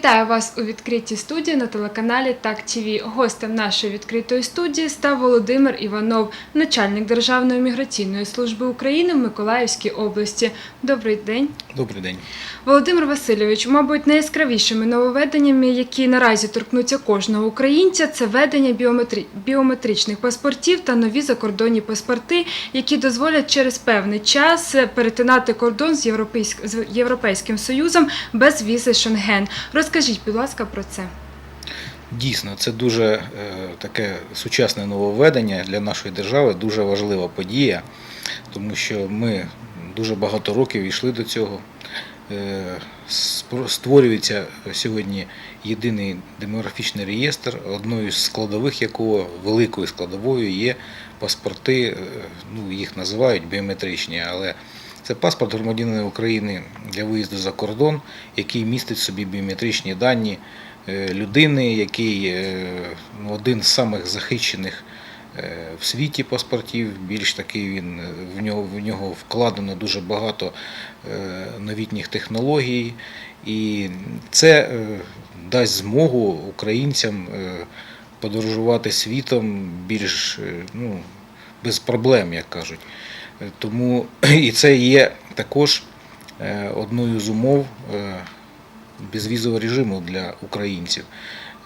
Вітаю вас у відкритій студії на телеканалі Так ТВ. Гостем нашої відкритої студії став Володимир Іванов, начальник Державної міграційної служби України в Миколаївській області. Добрий день. Добрий день. Володимир Васильович, мабуть, найяскравішими нововведеннями, які наразі торкнуться кожного українця, це введення біометрі... біометричних паспортів та нові закордонні паспорти, які дозволять через певний час перетинати кордон з, Європейськ... з Європейським Союзом без візи Шенген. Розкажіть, будь ласка, про це. Дійсно, це дуже е, таке сучасне нововведення для нашої держави, дуже важлива подія, тому що ми дуже багато років йшли до цього. Е, Створюється сьогодні єдиний демографічний реєстр, одною з складових якого великою складовою є паспорти, е, ну їх називають біометричні, але це паспорт громадянина України для виїзду за кордон, який містить в собі біометричні дані е, людини, який е, ну, один з самих захищених е, в світі паспортів. Більш такий він в нього в нього вкладено дуже багато новітніх технологій, і це дасть змогу українцям подорожувати світом більш ну, без проблем, як кажуть. Тому і це є також е, одною з умов е, безвізового режиму для українців.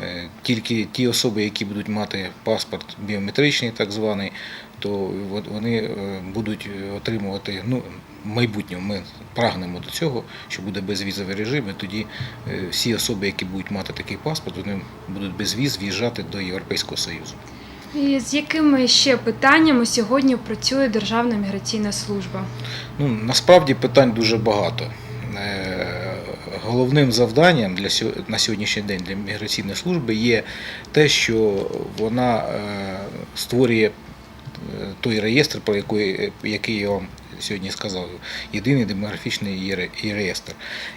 Е, Тільки ті особи, які будуть мати паспорт біометричний, так званий, то вони будуть отримувати ну, в майбутньому. Ми прагнемо до цього, що буде безвізовий режим, і тоді всі особи, які будуть мати такий паспорт, вони будуть без віз в'їжджати до Європейського Союзу. І з якими ще питаннями сьогодні працює Державна міграційна служба? Ну, насправді питань дуже багато. Е, Головним завданням для на сьогоднішній день для міграційної служби є те, що вона е, створює е, той реєстр, про який, який я вам сьогодні сказав, єдиний демографічний реєстр.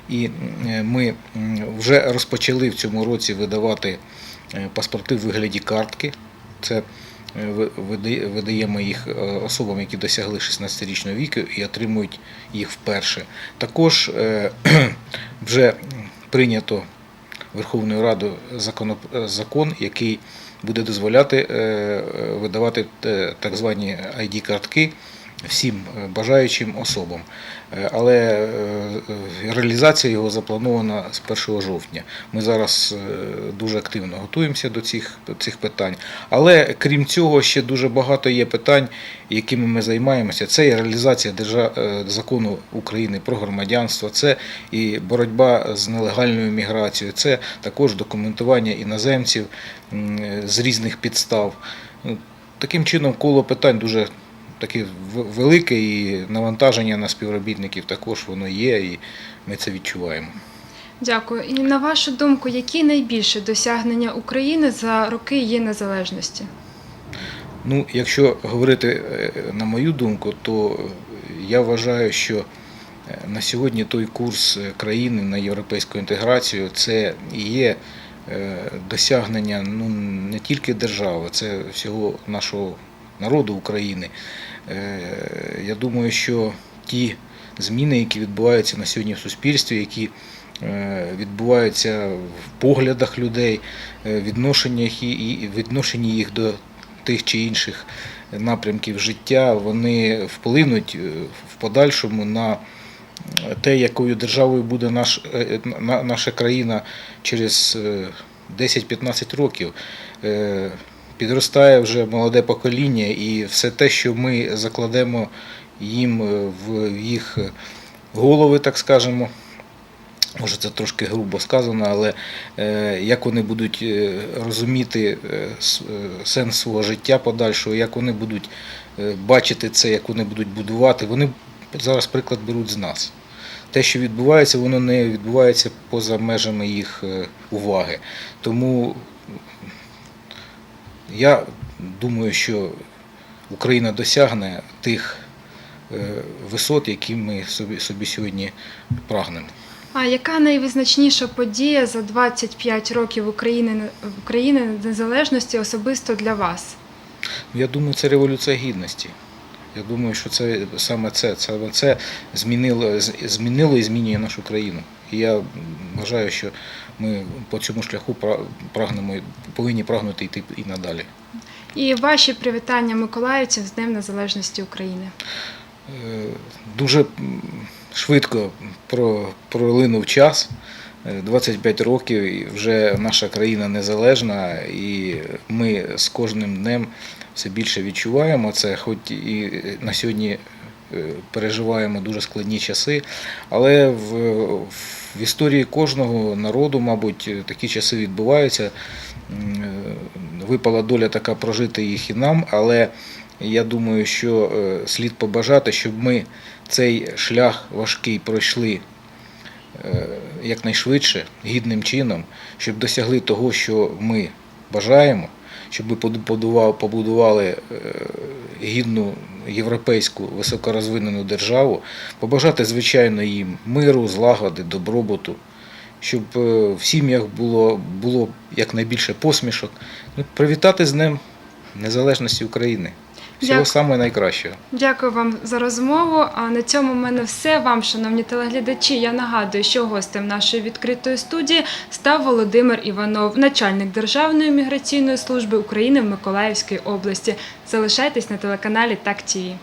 І ми вже розпочали в цьому році видавати паспорти в вигляді картки. Це е, видаємо їх е, особам, які досягли 16-річного віку і отримують їх вперше. Також е, вже прийнято Верховною Радою закон, який буде дозволяти видавати так звані ID-картки всім е, бажаючим особам. Е, Але е, реалізація його запланована з 1 жовтня. Ми зараз дуже активно готуємося до цих, до цих питань. Але крім цього, ще дуже багато є питань, якими ми займаємося. Це і реалізація держа... е, закону України про громадянство, це і боротьба з нелегальною міграцією, це також документування іноземців з різних підстав. Ну, Таким чином, коло питань дуже таке велике і навантаження на співробітників також воно є, і ми це відчуваємо. Дякую. І на вашу думку, які найбільші досягнення України за роки її незалежності? Ну, якщо говорити е, на мою думку, то я вважаю, що е, на сьогодні той курс е, країни на європейську інтеграцію це і є досягнення ну, не тільки держави, це всього нашого народу України. Е, Я думаю, що ті зміни, які відбуваються на сьогодні в суспільстві, які е, відбуваються в поглядах людей, е, відношеннях і відношенні їх до тих чи інших напрямків життя, вони вплинуть в подальшому на те, якою державою буде наш, наша країна через е, 10-15 років. Підростає вже молоде покоління, і все те, що ми закладемо їм е, в їх голови, так скажемо, Може, це трошки грубо сказано, але е, як вони будуть е, розуміти сенс свого життя подальшого, як вони будуть бачити це, як вони будуть будувати, вони зараз приклад беруть з нас. Те, що відбувається, воно не відбувається поза межами їх уваги. Тому я думаю, що Україна досягне тих е, висот, які ми собі, собі сьогодні прагнемо. А яка найвизначніша подія за 25 років України України незалежності особисто для вас? Я думаю, це революція гідності. Я думаю, що це саме це, саме це змінило, змінило і змінює нашу країну. І я вважаю, що ми по цьому шляху пра- прагнемо, повинні прагнути йти і надалі. І ваші привітання миколаївцям з Днем Незалежності України. Е, Дуже швидко пролинув час. Е, 25 років і вже наша країна незалежна, і ми з кожним днем все більше відчуваємо це, хоч і на сьогодні е, переживаємо дуже складні часи, але в, в історії кожного народу, мабуть, такі часи відбуваються. Е, Випала доля така прожити їх і нам, але я думаю, що е, слід побажати, щоб ми цей шлях важкий пройшли е, якнайшвидше, гідним чином, щоб досягли того, що ми бажаємо, щоб ми побудували е, гідну європейську високорозвинену державу, побажати, звичайно, їм миру, злагоди, добробуту, щоб е, в сім'ях було, було якнайбільше посмішок. Ну, привітати з Днем Незалежності України. Всього самого найкращого. Дякую вам за розмову. А на цьому в мене все. Вам, шановні телеглядачі, я нагадую, що гостем нашої відкритої студії став Володимир Іванов, начальник Державної міграційної служби України в Миколаївській області. Залишайтесь на телеканалі Так ТІВІ.